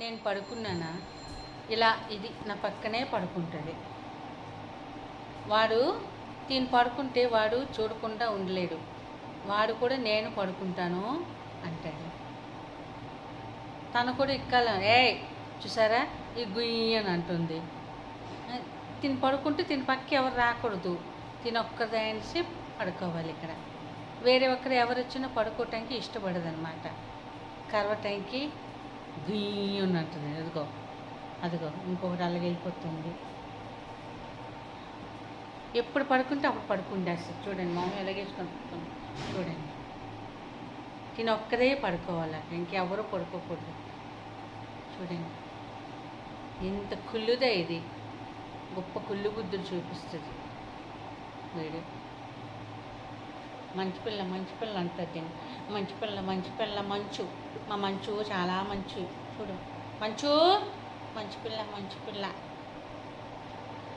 నేను పడుకున్నానా? ఇలా ఇది నా పక్కనే పడుకుంటుంది. వాడు దీన్ని పడుకుంటే వాడు చూడకుండా ఉండలేడు. వాడు కూడా నేను పడుకుంటాను అంటాడు. తను కూడా ఇక్కాల ఏ చూసారా? ఈ గుయ్యి అని అంటుంది. తిని పడుకుంటే తిని పక్క ఎవరు రాకూడదు. తిని ఒక్కదానిసి పడుకోవాలి ఇక్కడ. వేరే ఒక్కరు ఎవరు వచ్చినా పడుకోవటానికి ఇష్టపడదు అనమాట కరవటానికి గుయ్యి అని అదిగో అదిగో ఇంకొకటి అలాగే వెళ్ళిపోతుంది ఎప్పుడు పడుకుంటే అప్పుడు పడుకుండేస్తుంది చూడండి మామూలు ఎలాగేసుకొని చూడండి. నేను ఒక్కదే పడుకోవాలి అక్కడ. ఇంకెవరూ పడుకోకూడదు. చూడండి. ఎంత కుళ్ళుదే ఇది. గొప్ప కుళ్ళు బుద్ధులు చూపిస్తుంది. వీడు. మంచి పిల్ల మంచి పిల్ల అంటారు దీన్ని. మంచి పిల్ల మంచి పిల్ల మంచు. మా మంచు చాలా మంచు. చూడు. మంచు మంచి పిల్ల మంచి పిల్ల.